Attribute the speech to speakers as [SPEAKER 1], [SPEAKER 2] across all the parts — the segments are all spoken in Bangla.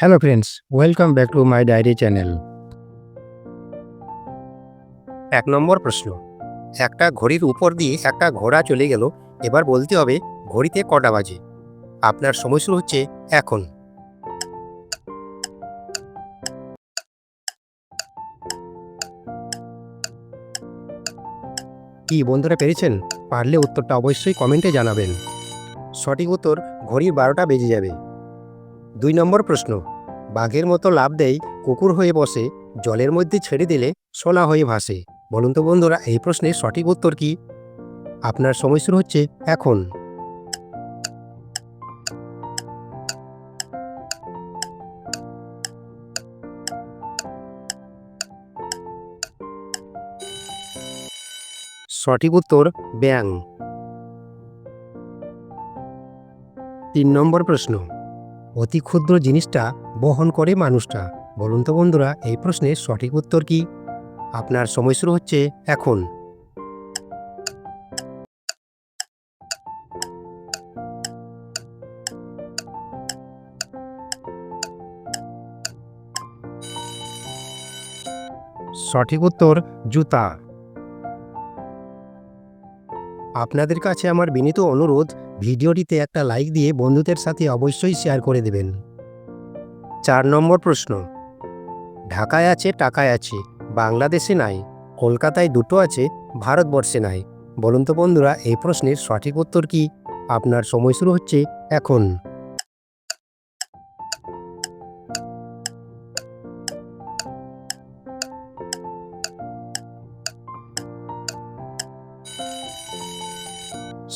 [SPEAKER 1] Hello friends welcome back to my diary channel এক নম্বর প্রশ্ন। একটা ঘড়ির উপর দিয়ে একটা ঘোড়া চলে গেল, এবার বলতে হবে ঘড়িতে কটা বাজে। আপনার সময় শুরু হচ্ছে এখন। কি বন্ধুরা পেরেছেন? পারলে উত্তরটা অবশ্যই কমেন্টে জানাবেন। সঠিক উত্তর ঘড়ির বারোটা বেজে যাবে। দুই নম্বর প্রশ্ন, বাঘের মতো লাভ দেয় কুকুর হয়ে বসে, জলের মধ্যে ছেড়ে দিলে সোনা হয়ে ভাসে। বলুন তো বন্ধুরা, এই প্রশ্নের সঠিক উত্তর কি? আপনার সময় শুরু হচ্ছে এখন। সঠিক উত্তর ব্যাং তিন নম্বর প্রশ্ন অতি ক্ষুদ্র জিনিসটা বহন করে মানুষটা। বলুন তো বন্ধুরা, এই প্রশ্নের সঠিক উত্তর কি? আপনার সময় শুরু হচ্ছে এখন। সঠিক উত্তর, জুতা। আপনাদের কাছে আমার বিনীত অনুরোধ, ভিডিওটিতে একটা লাইক দিয়ে বন্ধুদের সাথে অবশ্যই শেয়ার করে দেবেন। চার নম্বর প্রশ্ন। ঢাকায় আছে, টাকায় আছে, বাংলাদেশে নাই, কলকাতায় দুটো আছে, ভারতবর্ষে নাই। বলুন তো বন্ধুরা, এই প্রশ্নের সঠিক উত্তর কি? আপনার সময় শুরু হচ্ছে এখন।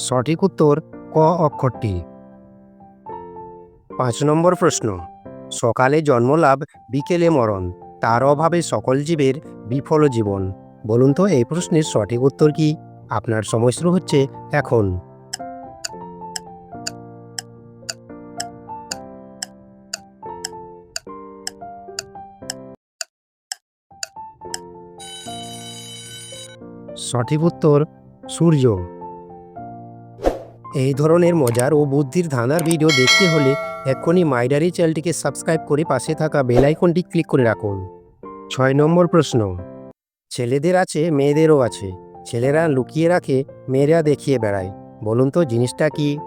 [SPEAKER 1] সঠিক উত্তর ক অক্ষরটি। পাঁচ নম্বর প্রশ্ন। সকালে জন্মলাভ, বিকেলে মরণ। তার অভাবে সকল জীবের বিফল জীবন। বলুন তো, এই প্রশ্নের সঠিক উত্তর কি? আপনার সময় শুরু হচ্ছে এখন। সঠিক উত্তর, সূর্য। এই ধরনের মজার ও বুদ্ধির ধাঁধার ভিডিও দেখতে হলে এক্ষুনি মাইডারি চ্যানেলটিকে সাবস্ক্রাইব করে পাশে থাকা বেল আইকনটি ক্লিক করে রাখুন। ছয় নম্বর প্রশ্ন। ছেলেদের আছে, মেয়েদেরও আছে। ছেলেরা লুকিয়ে রাখে, মেয়েরা দেখিয়ে বেড়ায়। বলুন তো, জিনিসটা কি?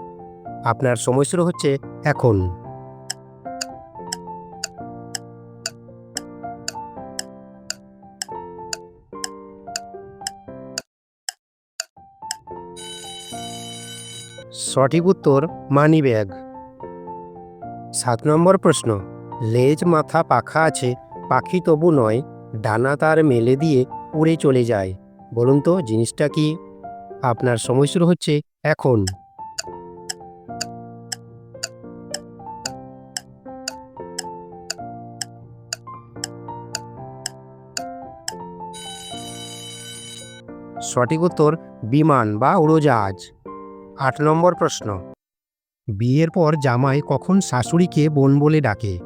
[SPEAKER 1] আপনার সময় শুরু হচ্ছে এখন। সঠিক উত্তর মানি ব্যাগ সাত নম্বর প্রশ্ন, লেজ মাথা পাখা আছে, পাখি তবু নয়, ডানা তার মেলে দিয়ে উড়ে চলে যায়। বলুন তো, জিনিসটা কি? আপনার সময় শুরু হচ্ছে এখন। সঠিক উত্তর, বিমান বা উড়োজাহাজ। আট নম্বর প্রশ্ন। বিয়ের পর জামাই কখন শাশুড়িকে বোন বলে ডাকে?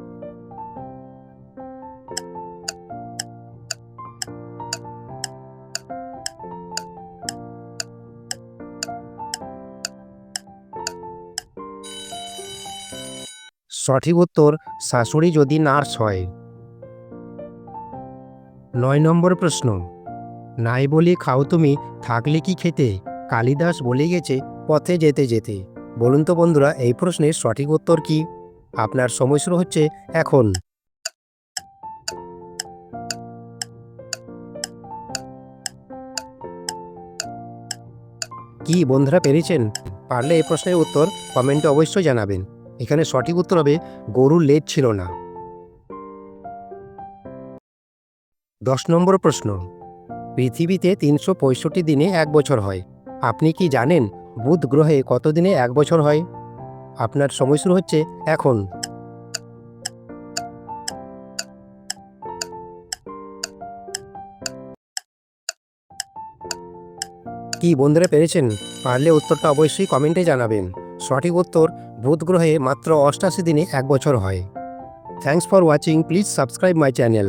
[SPEAKER 1] সঠিক উত্তর, শাশুড়ি যদি নার্স হয়। নয় নম্বর প্রশ্ন। নাই বলে খাও তুমি, থাকলে কি খেতে? কালিদাস বলে গেছে পথে যেতে যেতে। বলুন তো বন্ধুরা, এই প্রশ্নের সঠিক উত্তর কি? আপনার সময় শুরু হচ্ছে এখন। কি বন্ধুরা পেরেছেন? পারলে এই প্রশ্নের উত্তর কমেন্টে অবশ্যই জানাবেন। এখানে সঠিক উত্তর হবে, গরুর লেজ ছিল না। দশ নম্বর প্রশ্ন, পৃথিবীতে তিনশো পঁয়ষট্টি দিনে এক বছর হয়। আপনি কি জানেন বুধ গ্রহে কত দিনে এক বছর হয়? আপনার সময় শুরু হচ্ছে এখন। কি বন্ধুরা পেরেছেন? পারলে উত্তরটা অবশ্যই কমেন্টে জানাবেন। সঠিক উত্তর বুধ গ্রহে মাত্র অষ্টাশি দিনে এক বছর হয়। Thanks for watching please subscribe my channel